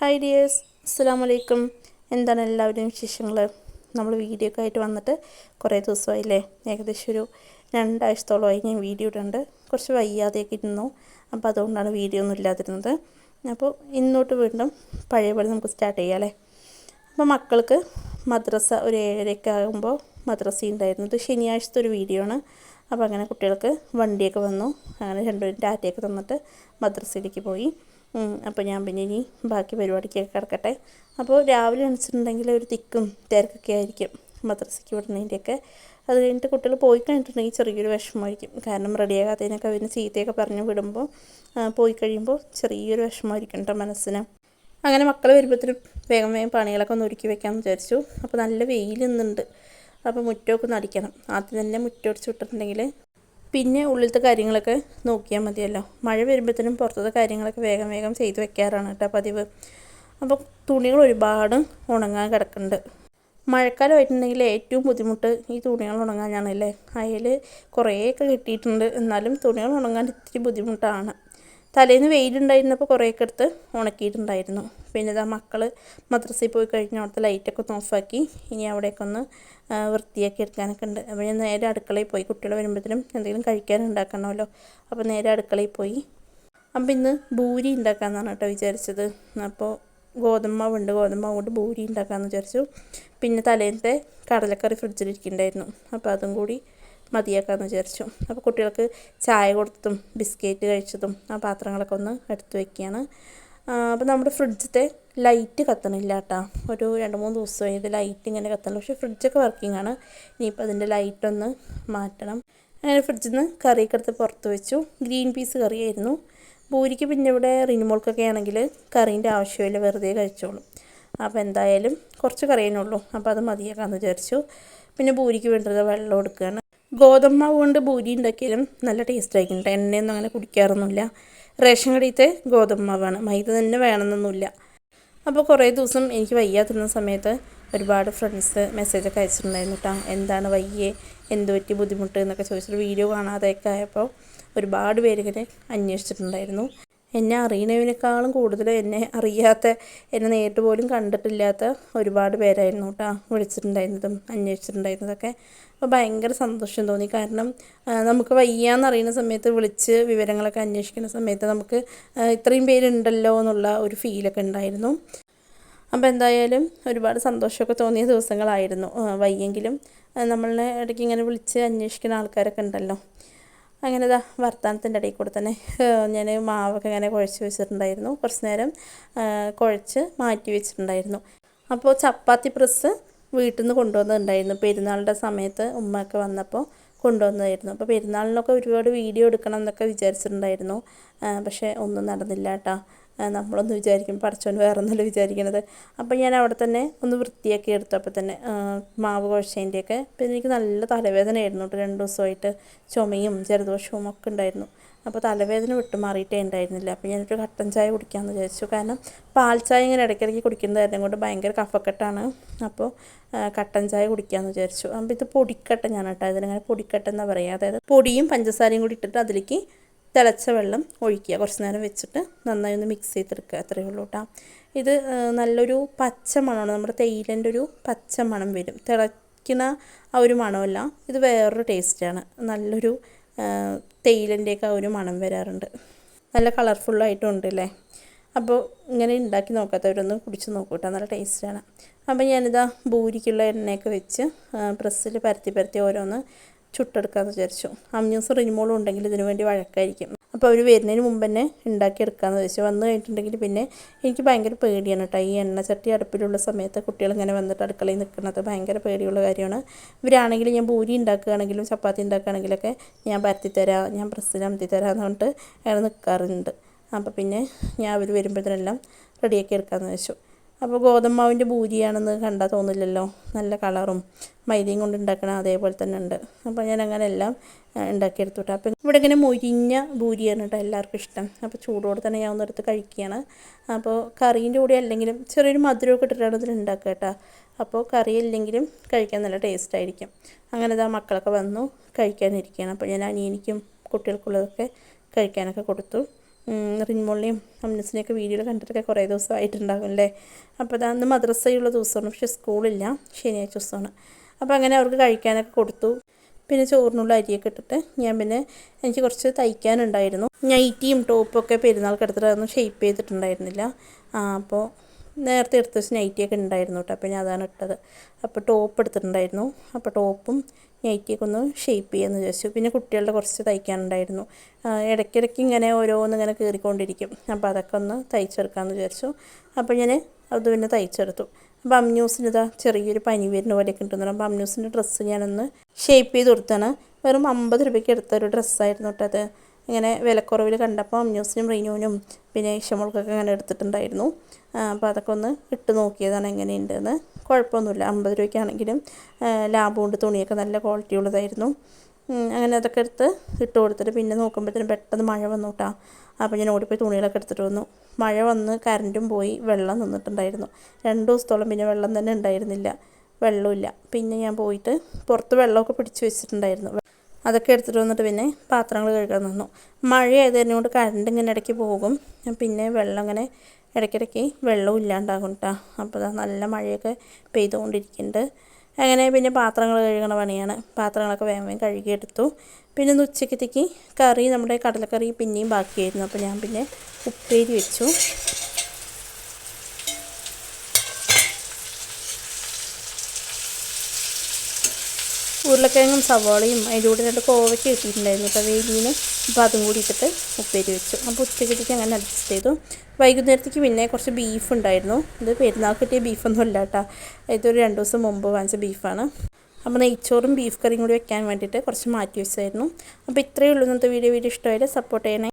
Hi dears അസ്സാം വലൈക്കും എന്താണ് എല്ലാവരുടെയും വിശേഷങ്ങൾ നമ്മൾ വീഡിയോ ഒക്കെ ആയിട്ട് വന്നിട്ട് കുറേ ദിവസമായില്ലേ? ഏകദേശം ഒരു രണ്ടാഴ്ചത്തോളമായി ഞാൻ വീഡിയോ ഇടുന്നുണ്ട് കുറച്ച് വയ്യാതെയൊക്കെ ഇരുന്നു. അപ്പോൾ അതുകൊണ്ടാണ് വീഡിയോ ഒന്നും ഇല്ലാതിരുന്നത്. അപ്പോൾ ഇന്നോട്ട് വീണ്ടും പഴയ പോലെ നമുക്ക് സ്റ്റാർട്ട് ചെയ്യാം അല്ലേ? അപ്പോൾ മക്കൾക്ക് മദ്രസ ഒരു ഏഴരയൊക്കെ ആകുമ്പോൾ മദ്രസ ഉണ്ടായിരുന്നു. ഇത് ശനിയാഴ്ചത്തെ ഒരു വീഡിയോ ആണ്. അപ്പോൾ അങ്ങനെ കുട്ടികൾക്ക് വണ്ടിയൊക്കെ വന്നു. അങ്ങനെ രണ്ടുപേരും ടാറ്റയൊക്കെ തന്നിട്ട് മദ്രസയിലേക്ക് പോയി. അപ്പോൾ ഞാൻ പിന്നെ ഇനി ബാക്കി പരിപാടിക്കൊക്കെ കിടക്കട്ടെ. അപ്പോൾ രാവിലെ എണിച്ചിട്ടുണ്ടെങ്കിൽ ഒരു തിക്കും തിരക്കൊക്കെ ആയിരിക്കും മദ്രസയ്ക്ക് വിടുന്നതിന്റെയൊക്കെ അത് കഴിഞ്ഞിട്ട് കുട്ടികൾ പോയി കഴിഞ്ഞിട്ടുണ്ടെങ്കിൽ ചെറിയൊരു വിഷമമായിരിക്കും. കാരണം റെഡിയാകാത്തതിനൊക്കെ അവർ ചീത്തയൊക്കെ പറഞ്ഞ് വിടുമ്പോൾ പോയി കഴിയുമ്പോൾ ചെറിയൊരു വിഷമമായിരിക്കും കേട്ടോ മനസ്സിന്. അങ്ങനെ മക്കൾ വരുമ്പോഴത്തേനും വേഗം വേഗം പണികളൊക്കെ ഒന്ന് ഒരുക്കി വെക്കാമെന്ന് വിചാരിച്ചു. അപ്പോൾ നല്ല വെയിൽ നിന്നുണ്ട്. അപ്പോൾ മുറ്റമൊക്കെ ഒന്ന് അടിക്കണം. ആദ്യം തന്നെ മുറ്റമടിച്ച് വിട്ടിട്ടുണ്ടെങ്കിൽ പിന്നെ ഉള്ളിലത്തെ കാര്യങ്ങളൊക്കെ നോക്കിയാൽ മതിയല്ലോ. മഴ വരുമ്പോഴത്തേനും പുറത്തത്തെ കാര്യങ്ങളൊക്കെ വേഗം വേഗം ചെയ്ത് വെക്കാറാണ് കേട്ടോ പതിവ്. അപ്പോൾ തുണികൾ ഒരുപാട് ഉണങ്ങാൻ കിടക്കുന്നുണ്ട്. മഴക്കാലമായിട്ടുണ്ടെങ്കിൽ ഏറ്റവും ബുദ്ധിമുട്ട് ഈ തുണികൾ ഉണങ്ങാനാണല്ലേ അയൽ കുറേയൊക്കെ കിട്ടിയിട്ടുണ്ട്. എന്നാലും തുണികൾ ഉണങ്ങാൻ ഇത്തിരി ബുദ്ധിമുട്ടാണ്. തലേന്ന് വെയിലുണ്ടായിരുന്നപ്പോൾ കുറേയൊക്കെ എടുത്ത് ഉണക്കിയിട്ടുണ്ടായിരുന്നു. പിന്നെ ഇതാ മക്കൾ മദ്രസയിൽ പോയി കഴിഞ്ഞാൽ അവിടുത്തെ ലൈറ്റൊക്കെ ഒന്ന് ഓഫാക്കി. ഇനി അവിടെയൊക്കെ ഒന്ന് വൃത്തിയാക്കി എടുക്കാനൊക്കെ ഉണ്ട്. അപ്പോൾ ഞാൻ നേരെ അടുക്കളയിൽ പോയി. കുട്ടികൾ വരുമ്പോഴത്തേനും എന്തെങ്കിലും കഴിക്കാൻ ഉണ്ടാക്കണമല്ലോ. അപ്പോൾ നേരെ അടുക്കളയിൽ പോയി. അപ്പം ഇന്ന് ഭൂരി ഉണ്ടാക്കാമെന്നാണ് കേട്ടോ വിചാരിച്ചത്. അപ്പോൾ ഗോതമ്പ് ഗോതമ്പാവുണ്ട് ഗോതമ്പ് കൊണ്ട് ഭൂരി ഉണ്ടാക്കാമെന്ന് വിചാരിച്ചു. പിന്നെ തലേന്നത്തെ കടലക്കറി ഫ്രിഡ്ജിലിരിക്കുന്നുണ്ടായിരുന്നു അപ്പോൾ അതും കൂടി മതിയാക്കാമെന്ന് വിചാരിച്ചു. അപ്പോൾ കുട്ടികൾക്ക് ചായ കൊടുത്തതും ബിസ്ക്കറ്റ് കഴിച്ചതും ആ പാത്രങ്ങളൊക്കെ ഒന്ന് എടുത്തു വയ്ക്കുകയാണ് അപ്പോൾ നമ്മുടെ ഫ്രിഡ്ജത്തെ ലൈറ്റ് കത്തണില്ല കേട്ടോ. ഒരു രണ്ട് മൂന്ന് ദിവസം ഇത് ലൈറ്റ് ഇങ്ങനെ കത്തണം. പക്ഷേ ഫ്രിഡ്ജൊക്കെ വർക്കിംഗ് ആണ്. ഇനിയിപ്പോൾ അതിന്റെ ലൈറ്റൊന്ന് മാറ്റണം. അങ്ങനെ ഫ്രിഡ്ജിൽ നിന്ന് കറിയൊക്കെ എടുത്ത് പുറത്ത് വെച്ചു. Green peas കറിയായിരുന്നു. ഭൂരിക്ക് പിന്നെ ഇവിടെ റിനിമോൾക്കൊക്കെ ആണെങ്കിൽ കറീന്റെ ആവശ്യമില്ല വെറുതെ കഴിച്ചോളും. അപ്പോൾ എന്തായാലും കുറച്ച് കറിയേ ഉള്ളൂ. അപ്പോൾ അത് മതിയാക്കാമെന്ന് വിചാരിച്ചു. പിന്നെ ഭൂരിക്ക് വേണ്ടത് വെള്ളം എടുക്കുകയാണ് ഗോതമ്പാവ് കൊണ്ട് ഭൂരി ഉണ്ടാക്കിയാലും നല്ല ടേസ്റ്റ് ആയിരിക്കും എണ്ണയൊന്നും അങ്ങനെ കുടിക്കാറൊന്നുമില്ല. റേഷൻ കടയിലത്തെ ഗോതമ്പാവാണ് മൈദ തന്നെ വേണമെന്നൊന്നുമില്ല. അപ്പോൾ കുറേ ദിവസം എനിക്ക് വയ്യാതിരുന്ന സമയത്ത് ഒരുപാട് ഫ്രണ്ട്സ് മെസ്സേജൊക്കെ അയച്ചിട്ടുണ്ടായിരുന്നു കേട്ടോ. എന്താണ് വയ്യേ? എന്ത് പറ്റി ബുദ്ധിമുട്ട്? എന്നൊക്കെ ചോദിച്ചിട്ട് വീഡിയോ കാണാതെയൊക്കെ ആയപ്പോൾ ഒരുപാട് പേരിങ്ങനെ അന്വേഷിച്ചിട്ടുണ്ടായിരുന്നു. എന്നെ അറിയുന്നതിനേക്കാളും കൂടുതൽ എന്നെ അറിയാത്ത എന്നെ നേരിട്ട് പോലും കണ്ടിട്ടില്ലാത്ത ഒരുപാട് പേരായിരുന്നു കേട്ടോ വിളിച്ചിട്ടുണ്ടായിരുന്നതും അന്വേഷിച്ചിട്ടുണ്ടായിരുന്നതൊക്കെ. അപ്പോൾ ഭയങ്കര സന്തോഷം തോന്നി. കാരണം നമുക്ക് വയ്യാന്ന് അറിയുന്ന സമയത്ത് വിളിച്ച് വിവരങ്ങളൊക്കെ അന്വേഷിക്കുന്ന സമയത്ത് നമുക്ക് ഇത്രയും പേരുണ്ടല്ലോ എന്നുള്ള ഒരു ഫീലൊക്കെ ഉണ്ടായിരുന്നു. അപ്പോൾ എന്തായാലും ഒരുപാട് സന്തോഷമൊക്കെ തോന്നിയ ദിവസങ്ങളായിരുന്നു വയ്യെങ്കിലും. നമ്മളെ ഇടയ്ക്ക് ഇങ്ങനെ വിളിച്ച് അന്വേഷിക്കുന്ന ആൾക്കാരൊക്കെ ഉണ്ടല്ലോ. അങ്ങനെ ഇതാ വർത്തമാനത്തിന്റെ ഇടയിൽ കൂടെ തന്നെ ഞാൻ മാവൊക്കെ ഇങ്ങനെ കുഴച്ച് വെച്ചിട്ടുണ്ടായിരുന്നു. കുറച്ച് നേരം കുഴച്ച് മാറ്റി വെച്ചിട്ടുണ്ടായിരുന്നു. അപ്പോൾ ചപ്പാത്തി പ്രസ് വീട്ടിൽ നിന്ന് കൊണ്ടുവന്നിട്ടുണ്ടായിരുന്നു. പെരുന്നാളിന്റെ സമയത്ത് ഉമ്മയൊക്കെ വന്നപ്പോൾ കൊണ്ടുവന്നതായിരുന്നു. അപ്പോൾ പെരുന്നാളിനൊക്കെ ഒരുപാട് വീഡിയോ എടുക്കണം എന്നൊക്കെ വിചാരിച്ചിട്ടുണ്ടായിരുന്നു. പക്ഷേ ഒന്നും നടന്നില്ല കേട്ടോ. നമ്മളൊന്ന് വിചാരിക്കും പടച്ചോൻ വേറെ ഒന്നല്ല വിചാരിക്കണത്. അപ്പം ഞാൻ അവിടെ തന്നെ ഒന്ന് വൃത്തിയാക്കി എടുത്തപ്പോൾ തന്നെ മാവ് കുഴച്ചതിന്റെയൊക്കെ പിന്നെ എനിക്ക് നല്ല തലവേദനയായിരുന്നു കേട്ടോ. രണ്ട് ദിവസമായിട്ട് ചുമയും ജലദോഷവും ഒക്കെ ഉണ്ടായിരുന്നു. അപ്പോൾ തലവേദന വിട്ട് മാറിയിട്ടേ ഉണ്ടായിരുന്നില്ല. അപ്പോൾ ഞാനൊരു കട്ടൻ ചായ കുടിക്കാമെന്ന് വിചാരിച്ചു. കാരണം പാൽ ചായ ഇങ്ങനെ ഇടയ്ക്കിടയ്ക്ക് കുടിക്കുന്നതായിരുന്നു. കൊണ്ട് ഭയങ്കര കഫക്കെട്ടാണ്. അപ്പോൾ കട്ടൻ ചായ കുടിക്കാമെന്ന് വിചാരിച്ചു. അപ്പോൾ ഇത് പൊടിക്കട്ട ഞാൻ കേട്ടോ ഇതിനിങ്ങനെ പൊടിക്കട്ട എന്നാണ് പറയുക അതായത് പൊടിയും പഞ്ചസാരയും കൂടി ഇട്ടിട്ട് അതിലേക്ക് തിളച്ച വെള്ളം ഒഴിക്കുക. കുറച്ച് നേരം വെച്ചിട്ട് നന്നായി ഒന്ന് മിക്സ് ചെയ്തെടുക്കുക. അത്രയേ ഉള്ളൂ കേട്ടോ ഇത് നല്ലൊരു പച്ച മണമാണ്. നമ്മുടെ തേയിലന്റെ ഒരു പച്ച മണം വരും. തിളയ്ക്കുന്ന ആ ഒരു മണമല്ല. ഇത് വേറൊരു ടേസ്റ്റാണ് നല്ലൊരു തേയിലന്റെയൊക്കെ ആ ഒരു മണം വരാറുണ്ട്. നല്ല കളർഫുള്ളായിട്ടും ഉണ്ട് അല്ലേ അപ്പോൾ ഇങ്ങനെ ഉണ്ടാക്കി നോക്കാത്തവരൊന്ന് കുടിച്ച് നോക്കൂ കേട്ടോ നല്ല ടേസ്റ്റാണ് അപ്പോൾ ഞാനിതാ ഭൂരിക്കുള്ള എണ്ണയൊക്കെ വെച്ച് പ്രസ്സിൽ പരത്തി പരത്തി ഓരോന്ന് ചുട്ടെടുക്കാമെന്ന് വിചാരിച്ചു. അമ്യൂസ് റിനിമോളും ഉണ്ടെങ്കിൽ ഇതിനു വേണ്ടി വഴക്കായിരിക്കും. അപ്പോൾ അവർ വരുന്നതിന് മുമ്പ് തന്നെ ഉണ്ടാക്കിയെടുക്കാമെന്ന് വെച്ചു വന്നു കഴിഞ്ഞിട്ടുണ്ടെങ്കിൽ പിന്നെ എനിക്ക് ഭയങ്കര പേടിയാണ് കേട്ടോ ഈ എണ്ണ ചട്ടി അടുപ്പിലുള്ള സമയത്ത് കുട്ടികൾ ഇങ്ങനെ വന്നിട്ട് അടുക്കളയിൽ നിൽക്കുന്നത് ഭയങ്കര പേടിയുള്ള കാര്യമാണ്. ഇവരാണെങ്കിൽ ഞാൻ പൂരി ഉണ്ടാക്കുകയാണെങ്കിലും ചപ്പാത്തി ഉണ്ടാക്കുകയാണെങ്കിലൊക്കെ ഞാൻ പരത്തിത്തരാം ഞാൻ പ്രസ്സിൽ അമർത്തിത്തരാം എന്ന് പറഞ്ഞിട്ട് അയാൾ നിൽക്കാറുണ്ട് അപ്പോൾ പിന്നെ ഞാൻ അവർ വരുമ്പോഴത്തേനെല്ലാം റെഡിയാക്കി എടുക്കാമെന്ന് വെച്ചു അപ്പോൾ ഗോതമ്പാവിന്റെ ഭൂരിയാണെന്ന് കണ്ടാൽ തോന്നില്ലല്ലോ. നല്ല കളറും മൈദയും കൊണ്ട് ഉണ്ടാക്കണം അതേപോലെ തന്നെ ഉണ്ട്. അപ്പോൾ ഞാൻ അങ്ങനെ എല്ലാം ഉണ്ടാക്കിയെടുത്തു അപ്പം ഇവിടെ ഇങ്ങനെ മുരിഞ്ഞ ഭൂരിയാണ് കേട്ടോ എല്ലാവർക്കും ഇഷ്ടം. അപ്പോൾ ചൂടോടെ തന്നെ ഞാൻ ഒന്നെടുത്ത് കഴിക്കുകയാണ് അപ്പോൾ കറീന്റെ കൂടെ അല്ലെങ്കിലും ചെറിയൊരു മധുരമൊക്കെ ഇട്ടിട്ടാണ് ഇതിൽ ഉണ്ടാക്കുക കേട്ടോ അപ്പോൾ കറി ഇല്ലെങ്കിലും കഴിക്കാൻ നല്ല ടേസ്റ്റ് ആയിരിക്കും. അങ്ങനെ ഇതാ മക്കളൊക്കെ വന്നു കഴിക്കാനിരിക്കുകയാണ്. അപ്പോൾ ഞാൻ അനിയനിക്കും കുട്ടികൾക്കുള്ളതൊക്കെ കഴിക്കാനൊക്കെ കൊടുത്തു. റിൻമോളിനെയും അമ്നസിനെയൊക്കെ വീഡിയോയിൽ കണ്ടിട്ടൊക്കെ കുറേ ദിവസമായിട്ടുണ്ടാകും അല്ലേ അപ്പോൾ അത് അന്ന് മദ്രസയുള്ള ദിവസമാണ് പക്ഷേ സ്കൂളില്ല ശനിയാഴ്ച ദിവസമാണ്. അപ്പോൾ അങ്ങനെ അവർക്ക് കഴിക്കാനൊക്കെ കൊടുത്തു. പിന്നെ ചോറിനുള്ള അരിയൊക്കെ ഇട്ടിട്ട് ഞാൻ പിന്നെ എനിക്ക് കുറച്ച് തയ്ക്കാനുണ്ടായിരുന്നു. നൈറ്റിയും ടോപ്പൊക്കെ പെരുന്നാൾക്ക് എടുത്തിട്ട് ഷെയ്പ്പ് ചെയ്തിട്ടുണ്ടായിരുന്നില്ല. അപ്പോൾ നേരത്തെ എടുത്ത ദിവസം നൈറ്റിയൊക്കെ ഉണ്ടായിരുന്നു കേട്ടോ അപ്പോൾ ഞാൻ അതാണ് ഇട്ടത്. അപ്പോൾ ടോപ്പ് എടുത്തിട്ടുണ്ടായിരുന്നു. അപ്പോൾ ടോപ്പും നൈറ്റിയൊക്കെ ഒന്ന് ഷെയ്പ്പ് ചെയ്യാമെന്ന് വിചാരിച്ചു. പിന്നെ കുട്ടികളുടെ കുറച്ച് തയ്ക്കാനുണ്ടായിരുന്നു. ഇടയ്ക്കിടയ്ക്ക് ഇങ്ങനെ ഓരോന്ന് ഇങ്ങനെ കീറിക്കൊണ്ടിരിക്കും. അപ്പോൾ അതൊക്കെ ഒന്ന് തയ്ച്ചെടുക്കാമെന്ന് വിചാരിച്ചു. അപ്പോൾ ഞാൻ അത് പിന്നെ തയ്ച്ചെടുത്തു. അപ്പോൾ അമ്മ്യൂസിന് ഇതാ ചെറിയൊരു പനി വരുന്ന പോലെയൊക്കെ ഉണ്ടെന്ന് അപ്പോൾ അമ്മ്യൂസിന്റെ ഡ്രസ്സ് ഞാനൊന്ന് ഷേപ്പ് ചെയ്ത് കൊടുത്താണ് വെറും അമ്പത് രൂപയ്ക്ക് എടുത്ത ഒരു ഡ്രസ്സായിരുന്നു കേട്ടോ അത്. ഇങ്ങനെ വിലക്കുറവിൽ കണ്ടപ്പോൾ അമ്യൂസിനും റീനുവിനും പിന്നെ ഇഷമോൾക്കൊക്കെ അങ്ങനെ എടുത്തിട്ടുണ്ടായിരുന്നു. അപ്പോൾ അതൊക്കെ ഒന്ന് ഇട്ട് നോക്കിയതാണ് എങ്ങനെയുണ്ടെന്ന്. കുഴപ്പമൊന്നുമില്ല അമ്പത് രൂപയ്ക്കാണെങ്കിലും ലാഭമുണ്ട് തുണിയൊക്കെ നല്ല ക്വാളിറ്റി ഉള്ളതായിരുന്നു. അങ്ങനെ അതൊക്കെ എടുത്ത് ഇട്ട് കൊടുത്തിട്ട് പിന്നെ നോക്കുമ്പോഴത്തേനും പെട്ടെന്ന് മഴ വന്നു അപ്പോൾ ഞാൻ ഓടിപ്പോയി തുണികളൊക്കെ എടുത്തിട്ട് വന്നു. മഴ വന്ന് കറണ്ടും പോയി വെള്ളം നിന്നിട്ടുണ്ടായിരുന്നു. രണ്ട് ദിവസത്തോളം പിന്നെ വെള്ളം തന്നെ ഉണ്ടായിരുന്നില്ല വെള്ളമില്ല. പിന്നെ ഞാൻ പോയിട്ട് പുറത്ത് വെള്ളമൊക്കെ പിടിച്ച് വെച്ചിട്ടുണ്ടായിരുന്നു. അതൊക്കെ എടുത്തിട്ട് വന്നിട്ട് പിന്നെ പാത്രങ്ങൾ കഴുകാൻ നിന്നു. മഴ കൊണ്ട് കറണ്ട് ഇങ്ങനെ ഇടയ്ക്ക് പോകും. പിന്നെ വെള്ളം ഇങ്ങനെ ഇടയ്ക്കിടയ്ക്ക് വെള്ളവും ഇല്ലാണ്ടാകും കേട്ടോ അപ്പോൾ നല്ല മഴയൊക്കെ പെയ്തുകൊണ്ടിരിക്കുന്നുണ്ട്. അങ്ങനെ പിന്നെ പാത്രങ്ങൾ കഴുകണ പണിയാണ്. പാത്രങ്ങളൊക്കെ വേഗം വേഗം കഴുകിയെടുത്തു പിന്നെ ഒന്ന് ഉച്ചക്കത്തേക്ക് കറി നമ്മുടെ കടലക്കറി പിന്നെയും ബാക്കിയായിരുന്നു. അപ്പോൾ ഞാൻ പിന്നെ ഉപ്പേരി വെച്ചു. ഉരുളക്കിഴങ്ങും സവാളയും അതിന്റെ കൂടെ രണ്ട് കോവയ്ക്ക് കിട്ടിയിട്ടുണ്ടായിരുന്നു കേട്ടോ വെയിലിന് അപ്പോൾ അതും കൂടി ഇട്ടിട്ട് ഉപ്പേരി വെച്ചു. അപ്പോൾ ഉച്ചക്കത്തേക്ക് അങ്ങനെ അഡ്ജസ്റ്റ് ചെയ്തു. വൈകുന്നേരത്തേക്ക് പിന്നെ കുറച്ച് ബീഫ് ഉണ്ടായിരുന്നു. ഇത് പെരുന്നാൾ കിട്ടിയ ബീഫൊന്നും ഇല്ല കേട്ടോ. ഇതൊരു രണ്ട് ദിവസം മുമ്പ് വാങ്ങിച്ച ബീഫാണ് അപ്പോൾ നെയ്ച്ചോറും ബീഫ് കറിയും കൂടി വെക്കാൻ വേണ്ടിയിട്ട് കുറച്ച് മാറ്റി വെച്ചായിരുന്നു അപ്പോൾ ഇത്രയേ ഉള്ളൂ ഇന്നത്തെ വീഡിയോ വീഡിയോ ഇഷ്ടമായാലും സപ്പോർട്ട് ചെയ്യണേ.